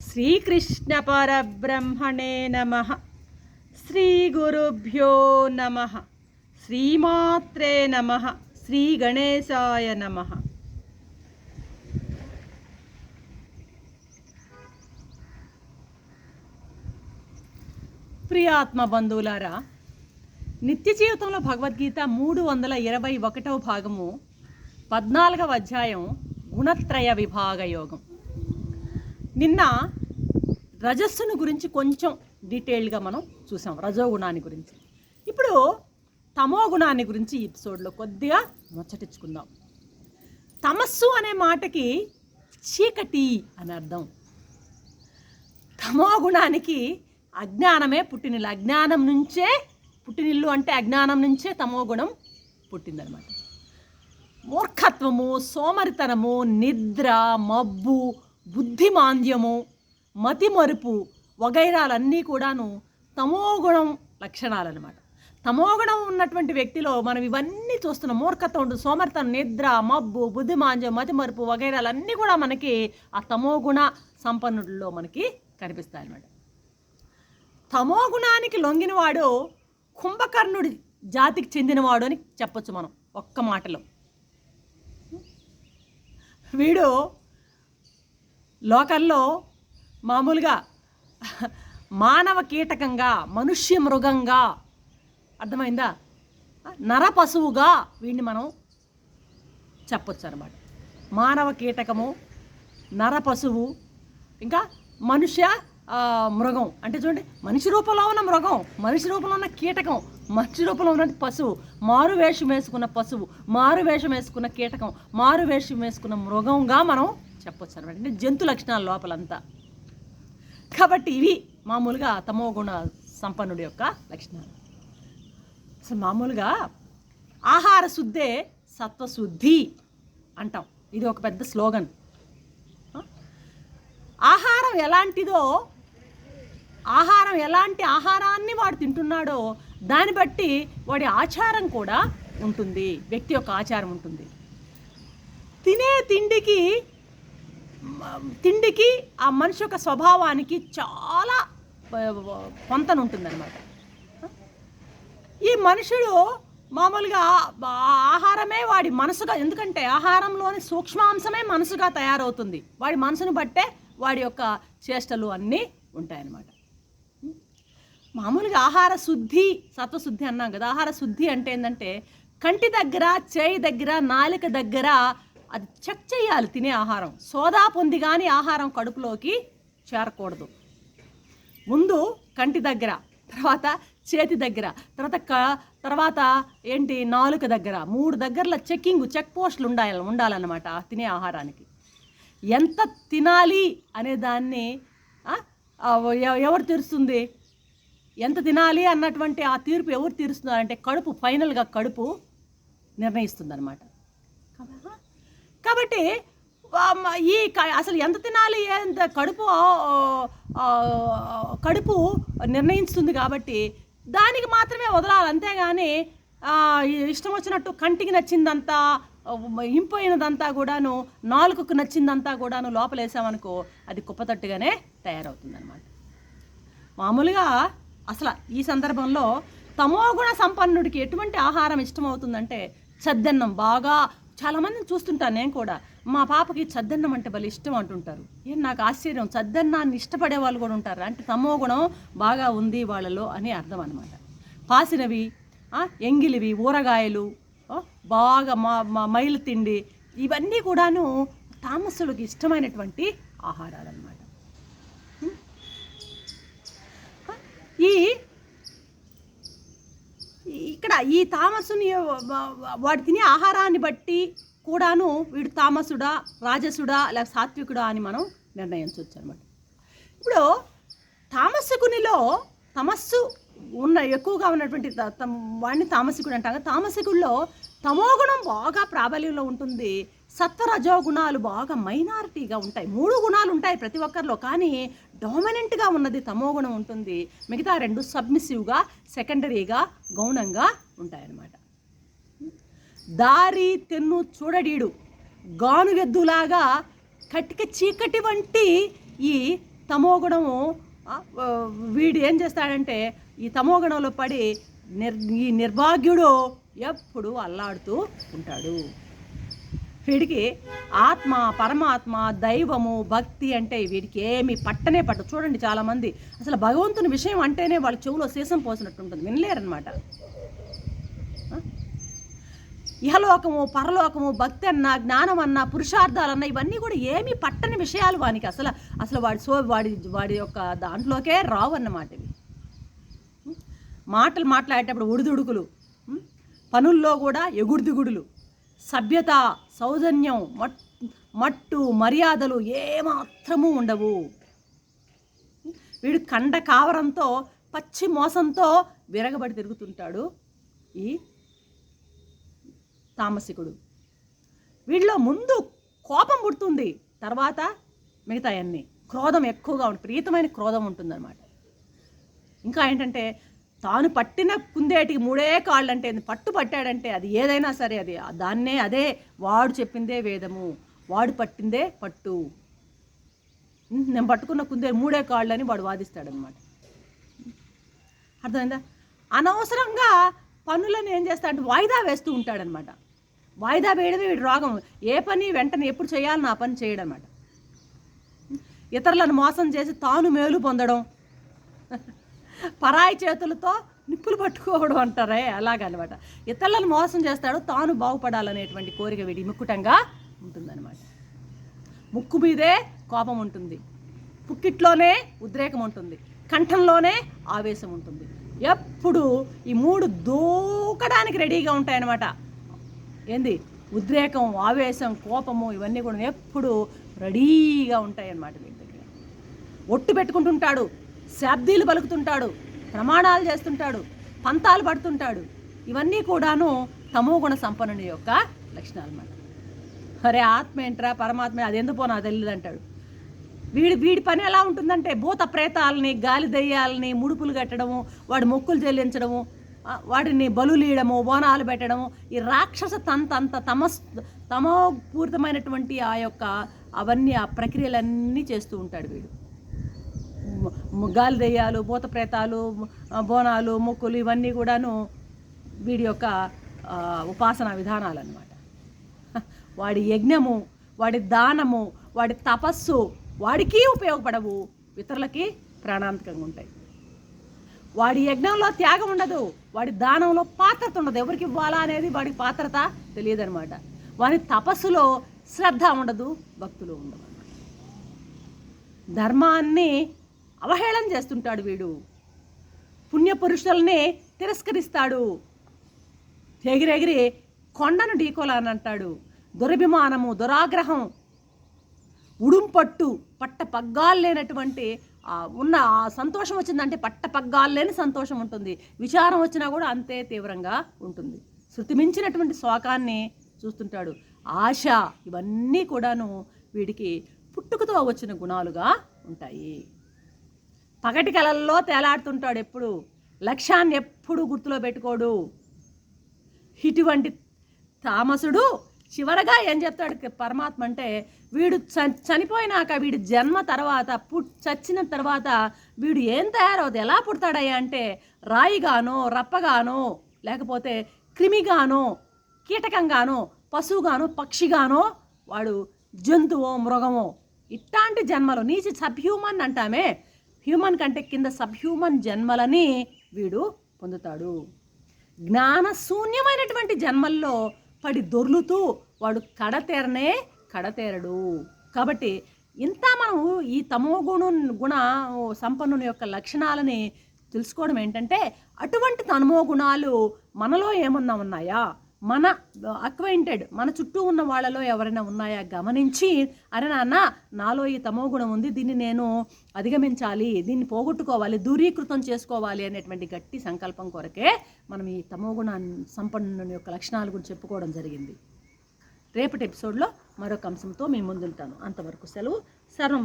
శ్రీకృష్ణ పరబ్రహ్మణే నమ శ్రీ గురుభ్యో నమ శ్రీమాత్రే నమ శ్రీ గణేశాయ నమ ప్రియాత్మ బంధువులారా నిత్య జీవితంలో భగవద్గీత మూడు వందల ఇరవై ఒకటవ భాగము పద్నాలుగవ అధ్యాయం గుణత్రయ విభాగ యోగం నిన్న రజస్సును గురించి కొంచెం డీటెయిల్గా మనం చూసాం రజోగుణాన్ని గురించి. ఇప్పుడు తమో గుణాన్ని గురించి ఈ ఎపిసోడ్లో కొద్దిగా ముచ్చటించుకుందాం. తమస్సు అనే మాటకి చీకటి అని అర్థం. తమో గుణానికి అజ్ఞానమే పుట్టినిల్లు. అజ్ఞానం నుంచే పుట్టినిల్లు అంటే అజ్ఞానం నుంచే తమో గుణం పుట్టిందనమాట. మూర్ఖత్వము సోమరితనము నిద్ర మబ్బు బుద్ధిమాంద్యము మతిమరుపు వగైరాలన్నీ కూడాను తమోగుణం లక్షణాలన్నమాట. తమోగుణం ఉన్నటువంటి వ్యక్తిలో మనం ఇవన్నీ చూస్తున్నాం మూర్ఖత్వం ఉంటుంది సోమర్థం నిద్ర మబ్బు బుద్ధిమాంద్యం మతిమరుపు వగైరాలన్నీ కూడా మనకి ఆ తమోగుణ సంపన్నుల్లో మనకి కనిపిస్తాయి అన్నమాట తమోగుణానికి లొంగినవాడు కుంభకర్ణుడి జాతికి చెందినవాడు అని చెప్పొచ్చు మనం ఒక్క మాటలో. వీడు లోకల్లో మామూలుగా మానవ కీటకంగా మనుష్య మృగంగా అర్థమైందా? నర పశువుగా వీడిని మనం చెప్పొచ్చు అనమాట మానవ కీటకము నర పశువు ఇంకా మనుష్య మృగం. అంటే చూడండి మనిషి రూపంలో ఉన్న మృగం మనిషి రూపంలో ఉన్న కీటకం మనిషి రూపంలో ఉన్న పశువు. మారు వేషం వేసుకున్న పశువు మారు వేషం వేసుకున్న కీటకం మారు వేషం వేసుకున్న మృగంగా మనం చెప్పొచ్చు అనమాట అంటే జంతు లక్షణాల లోపలంతా. కాబట్టి ఇవి మామూలుగా తమో గుణ సంపన్నుడి యొక్క లక్షణాలు. అసలు మామూలుగా ఆహార శుద్ధే సత్వశుద్ధి అంటాం. ఇది ఒక పెద్ద స్లోగన్. ఆహారం ఎలాంటిదో ఆహారం ఎలాంటి ఆహారాన్ని వాడు తింటున్నాడో దాన్ని బట్టి వాడి ఆచారం కూడా ఉంటుంది. వ్యక్తి యొక్క ఆచారం ఉంటుంది. తినే తిండికి తిండికి ఆ మనిషి యొక్క స్వభావానికి చాలా పొంతన ఉంటుందన్నమాట ఈ మనుషుడు మామూలుగా ఆహారమే వాడి మనసుగా ఎందుకంటే ఆహారంలోని సూక్ష్మాంశమే మనసుగా తయారవుతుంది. వాడి మనసును బట్టే వాడి యొక్క చేష్టలు అన్నీ ఉంటాయన్నమాట. మామూలుగా ఆహార శుద్ధి సత్వశుద్ధి అన్నాం కదా ఆహార శుద్ధి అంటే ఏంటంటే కంటి దగ్గర చేయి దగ్గర నాలుక దగ్గర అది చెక్ చేయాలి తినే ఆహారం. సోదా పొంది కానీ ఆహారం కడుపులోకి చేరకూడదు. ముందు కంటి దగ్గర తర్వాత చేతి దగ్గర తర్వాత క తర్వాత ఏంటి నాలుక దగ్గర మూడు దగ్గరల చెక్కింగ్ చెక్ పోస్టులు ఉండాలి ఉండాలన్నమాట తినే ఆహారానికి. ఎంత తినాలి అనే దాన్ని ఎవరు తీరుస్తుంది? ఎంత తినాలి అన్నటువంటి ఆ తీర్పు ఎవరు తీరుస్తున్నారంటే కడుపు ఫైనల్గా కడుపు నిర్ణయిస్తుంది అనమాట కాబట్టి ఈ క- అసలు ఎంత తినాలి? ఎంత కడుపు కడుపు నిర్ణయిస్తుంది కాబట్టి దానికి మాత్రమే వదలాలి. అంతేగాని ఇష్టం వచ్చినట్టు కంటికి నచ్చిందంతా ఇంపోయినదంతా కూడాను నాలుగుకు నచ్చిందంతా కూడాను లోపలేసామనుకో అది కుప్పతట్టుగానే తయారవుతుందన్నమాట. మామూలుగా అసలు ఈ సందర్భంలో తమోగుణ సంపన్నుడికి ఎటువంటి ఆహారం ఇష్టమవుతుందంటే చద్దన్నం బాగా చాలామందిని చూస్తుంటాను నేను కూడా. మా పాపకి చద్దన్నం అంటే భలే ఇష్టం అంటుంటారు. ఏం నాకు ఆశ్చర్యం? చద్దన్నాన్ని ఇష్టపడే వాళ్ళు కూడా ఉంటారు. అంటే తమోగుణం బాగా ఉంది వాళ్ళలో అని అర్థం అనమాట పాసినవి ఎంగిలివి ఊరగాయలు బాగా మా మా మైలు తిండి ఇవన్నీ కూడాను తామసులకు ఇష్టమైనటువంటి ఆహారాలు అనమాట ఈ ఇక్కడ ఈ తామసుని వాడు తినే ఆహారాన్ని బట్టి కూడాను వీడు తామసుడా రాజసుడా లేక సాత్వికుడా అని మనం నిర్ణయించవచ్చు అనమాట ఇప్పుడు తామసకునిలో తమస్సు ఉన్న ఎక్కువగా ఉన్నటువంటి త- వాడిని తామసికుడు అంటాం కదా. తామసికుల్లో తమోగుణం బాగా ప్రాబల్యంలో ఉంటుంది సత్వరజో గుణాలు బాగా మైనారిటీగా ఉంటాయి మూడు గుణాలు ఉంటాయి ప్రతి ఒక్కరిలో కానీ డామినెంట్గా ఉన్నది తమోగుణం ఉంటుంది మిగతా రెండు సబ్మిసివ్గా సెకండరీగా గౌణంగా ఉంటాయన్నమాట. దారి తెన్ను చూడడీడు. గానుగెద్దులాగా కటిక చీకటి వంటి ఈ తమోగుణము వీడు ఏం చేస్తాడంటే ఈ తమోగుణంలో పడి నిర్ ఈ నిర్భాగ్యుడు ఎప్పుడు అల్లాడుతూ ఉంటాడు. వీడికి ఆత్మ పరమాత్మ దైవము భక్తి అంటే వీడికి ఏమి పట్టనే పట్టు చూడండి చాలామంది. అసలు భగవంతుని విషయం అంటేనే వాళ్ళ చెవులో సీసం పోసినట్టు ఉంటుంది. వినలేరనమాట ఇహలోకము పరలోకము భక్తి అన్నా జ్ఞానం అన్నా పురుషార్థాలన్నా ఇవన్నీ కూడా ఏమీ పట్టని విషయాలు వానికి. అసలు అసలు వాడి సో వాడి వాడి యొక్క దాంట్లోకే రావు అన్నమాట ఇవి మాటలు మాట్లాడేటప్పుడు ఉడుదుడుకులు పనుల్లో కూడా ఎగుడుదిగుడులు సభ్యత సౌజన్యం మట్ మట్టు మర్యాదలు ఏమాత్రము ఉండవు. వీడు కండ కావరంతో పచ్చి మోసంతో విరగబడి తిరుగుతుంటాడు. ఈ తామసికుడు. వీళ్ళలో ముందు కోపం పుడుతుంది తర్వాత మిగతా అన్నీ. క్రోధం ఎక్కువగా ఉంటుంది ప్రీతమైన క్రోధం ఉంటుందన్నమాట. ఇంకా ఏంటంటే తాను పట్టిన కుందేటికి మూడే కాళ్ళు అంటే పట్టు పట్టాడంటే అది ఏదైనా సరే అది దాన్నే అదే వాడు చెప్పిందే వేదము. వాడు పట్టిందే పట్టు. నేను పట్టుకున్న కుందే మూడే కాళ్ళు అని వాడు వాదిస్తాడనమాట అర్థమైందా? అనవసరంగా పనులను ఏం చేస్తాడంటే వాయిదా వేస్తూ ఉంటాడనమాట వాయిదా వేయడమే వీడి రోగం. ఏ పని వెంటనే ఎప్పుడు చేయాలని ఆ పని చేయడం అనమాట ఇతరులను మోసం చేసి తాను మేలు పొందడం. పరాయి చేతులతో నిప్పులు పట్టుకోవడం అంటారే అలాగనమాట. ఇతరులను మోసం చేస్తాడు తాను బాగుపడాలనేటువంటి కోరిక వీడి ముక్కుటంగా ఉంటుందన్నమాట. ముక్కు మీదే కోపం ఉంటుంది. పుక్కిట్లోనే ఉద్రేకం ఉంటుంది. కంఠంలోనే ఆవేశం ఉంటుంది. ఎప్పుడు ఈ మూడు దూకడానికి రెడీగా ఉంటాయన్నమాట. ఏంది? ఉద్రేకం ఆవేశం కోపము ఇవన్నీ కూడా ఎప్పుడు రెడీగా ఉంటాయన్నమాట వీటి దగ్గర. ఒట్టు పెట్టుకుంటుంటాడు శాబ్దీలు పలుకుతుంటాడు ప్రమాణాలు చేస్తుంటాడు పంతాలు పడుతుంటాడు. ఇవన్నీ కూడాను తమో గుణ సంపన్నుని యొక్క లక్షణాలు అన్నమాట అరే ఆత్మ ఏంట్రా పరమాత్మ అది ఎందుకు నాకు తెలియదు అంటాడు వీడి వీడి పని ఎలా ఉంటుందంటే భూత ప్రేతాలని గాలి దయ్యాలని ముడుపులు కట్టడము వాడు మొక్కులు చెల్లించడము వాటిని బలులీయడము బోనాలు పెట్టడము ఈ రాక్షస తంత అంత తమస్ తమోపూరితమైనటువంటి ఆ యొక్క అవన్నీ ఆ ప్రక్రియలన్నీ చేస్తూ ఉంటాడు వీడు. గాలి దెయ్యాలు భూత ప్రేతాలు బోనాలు మొక్కులు ఇవన్నీ కూడాను వీడి యొక్క ఉపాసనా విధానాలు అన్నమాట వాడి యజ్ఞము వాడి దానము వాడి తపస్సు వాడికి ఉపయోగపడవు ఇతరులకి ప్రాణాంతకంగా ఉంటాయి. వాడి యజ్ఞంలో త్యాగం ఉండదు వాడి దానంలో పాత్రత ఉండదు. ఎవరికి ఇవ్వాలా అనేది వాడికి పాత్రత తెలియదు అనమాట వాడి తపస్సులో శ్రద్ధ ఉండదు భక్తులు ఉండవు ధర్మాన్ని అవహేళన చేస్తుంటాడు వీడు. పుణ్యపురుషుల్ని తిరస్కరిస్తాడు. ఎగిరెగిరి కొండను ఢీకోలని అంటాడు దురభిమానము దురాగ్రహం ఉడుంపట్టు పట్ట పగ్గాలు లేనటువంటి ఉన్న ఆ సంతోషం వచ్చిందంటే పట్టపగ్గాలేని సంతోషం ఉంటుంది. విచారం వచ్చినా కూడా అంతే తీవ్రంగా ఉంటుంది. శృతి మించినటువంటి శోకాన్ని చూస్తుంటాడు. ఆశ ఇవన్నీ కూడాను వీడికి పుట్టుకతో వచ్చిన గుణాలుగా ఉంటాయి. పగటి కలల్లో తేలాడుతుంటాడు ఎప్పుడు. లక్ష్యాన్ని ఎప్పుడు గుర్తులో పెట్టుకోడు. ఇటువంటి తామసుడు చివరగా ఏం చెప్తాడు పరమాత్మ అంటే వీడు చ చనిపోయినాక వీడి జన్మ తర్వాత పుట్ చచ్చిన తర్వాత వీడు ఏం తయారవుతుంది ఎలా పుడతాడయ్యా అంటే రాయిగానో రప్పగానో లేకపోతే క్రిమిగానో కీటకంగానో పశువుగానో పక్షిగానో వాడు జంతువో మృగమో ఇట్లాంటి జన్మలు. నీచి సబ్ హ్యూమన్ అంటామే. హ్యూమన్ కంటే కింద సబ్ హ్యూమన్ జన్మలని వీడు పొందుతాడు. జ్ఞానశూన్యమైనటువంటి జన్మల్లో పడి దొర్లుతూ వాడు కడతేరనే కడతేరడు. కాబట్టి ఇంత మనము ఈ తమో గుణ గుణ సంపన్నుని యొక్క లక్షణాలని తెలుసుకోవడం ఏంటంటే అటువంటి తమో గుణాలు మనలో ఏమన్నా ఉన్నాయా? మన అక్వైంటెడ్ మన చుట్టూ ఉన్న వాళ్ళలో ఎవరైనా ఉన్నాయా? గమనించి అరే నాన్న నాలో ఈ తమో గుణం ఉంది దీన్ని నేను అధిగమించాలి దీన్ని పోగొట్టుకోవాలి దూరీకృతం చేసుకోవాలి అనేటువంటి గట్టి సంకల్పం కొరకే మనం ఈ తమో గుణ సంపన్నుని యొక్క లక్షణాల గురించి చెప్పుకోవడం జరిగింది. రేపటి ఎపిసోడ్లో మరొక అంశంతో మీ ముందుంటాను. అంతవరకు సెలవు. సర్వం